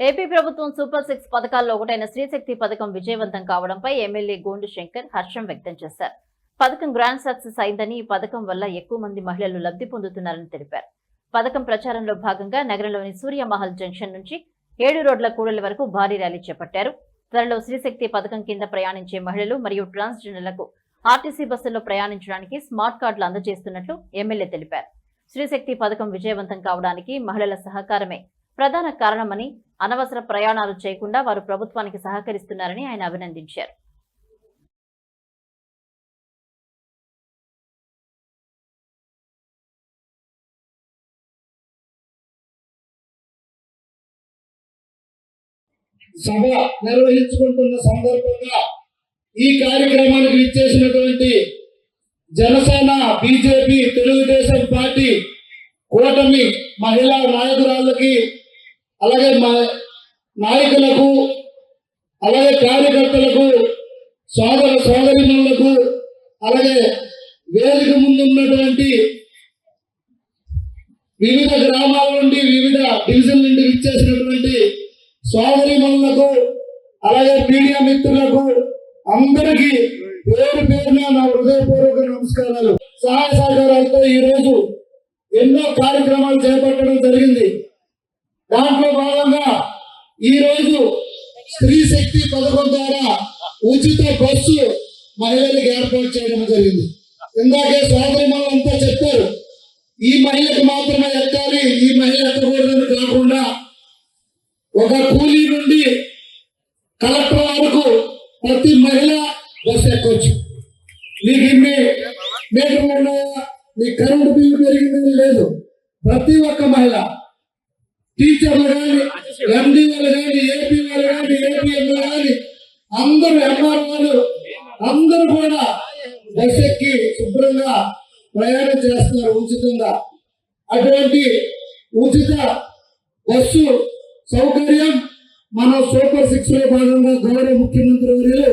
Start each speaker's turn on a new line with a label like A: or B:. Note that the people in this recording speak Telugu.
A: ఏపీ ప్రభుత్వం సూపర్ సిక్స్ పథకాల్లో ఒకటైన స్త్రీశక్తి పథకం విజయవంతం కావడంపై ఎమ్మెల్యే గోండు శంకర్ హర్షం వ్యక్తం చేశారు. పథకం గ్రాండ్ సక్సెస్ అయిందని ఈ పథకం వల్ల ఎక్కువ మంది మహిళలు లబ్ధి పొందుతున్నారని తెలిపారు. పథకం ప్రచారంలో భాగంగా నగరంలోని సూర్యమహల్ జంక్షన్ నుంచి ఏడు రోడ్ల కూడలి వరకు భారీ ర్యాలీ చేపట్టారు. త్వరలో స్త్రీశక్తి పథకం కింద ప్రయాణించే మహిళలు మరియు ట్రాన్స్జెండర్లకు ఆర్టీసీ బస్సుల్లో ప్రయాణించడానికి స్మార్ట్ కార్డులు అందజేస్తున్నట్లు ఎమ్మెల్యే తెలిపారు. స్త్రీశక్తి పథకం విజయవంతం కావడానికి మహిళల సహకారమే ప్రధాన కారణమని అనవసర ప్రయాణాలు చేయకుండా వారు ప్రభుత్వానికి సహకరిస్తున్నారని ఆయన అభినందించారు.
B: సభ నిర్వహించుకుంటున్న సందర్భంగా ఈ కార్యక్రమానికి ఇచ్చేసినటువంటి జనసేన బీజేపీ తెలుగుదేశం పార్టీ కూటమి మహిళా నాయకురాళ్ళకి అలాగే మా నాయకులకు అలాగే కార్యకర్తలకు సోదర సోదరిమణులకు అలాగే వేదిక ముందు ఉన్నటువంటి వివిధ గ్రామాల నుండి వివిధ డివిజన్ నుండి ఇచ్చేసినటువంటి సోదరిమణులకు అలాగే మీడియా మిత్రులకు అందరికీ పేరు పేరున నా హృదయపూర్వక నమస్కారాలు. సహాయ సహకారాలతో ఈ రోజు ఎన్నో కార్యక్రమాలు చేపట్టడం జరిగింది. దాంట్లో భాగంగా ఈ రోజు స్త్రీ శక్తి పథకం ద్వారా ఉచిత బస్సు మహిళలకు ఏర్పాటు చేయడం జరిగింది. ఇందాకే సోదరిమణులంతా చెప్పారు ఈ మహిళకు మాత్రమే ఎక్కాలి ఈ మహిళ ఎక్కకూడదని కాకుండా ఒక కూలీ నుండి కలెక్టర్ వరకు ప్రతి మహిళ బస్సు ఎక్కొచ్చు. మీకు ఇన్ని మీటర్లు ఉన్నాయా? మీ కరెంటు బిల్లు పెరిగిందని లేదు. ప్రతి ఒక్క మహిళ టీచర్లు కానీ ఎండి వాళ్ళు కానీ ఏపీ వాళ్ళు కానీ ఏపీఎం కానీ అందరూ ఎంఆర్ఓలు వాళ్ళు అందరూ కూడా బస్ ఎక్కి శుభ్రంగా ప్రయాణం చేస్తున్నారు ఉచితంగా. అటువంటి ఉచిత బస్సు సౌకర్యం మన సూపర్ సిక్స్లో భాగంగా గౌరవ ముఖ్యమంత్రి వర్యులు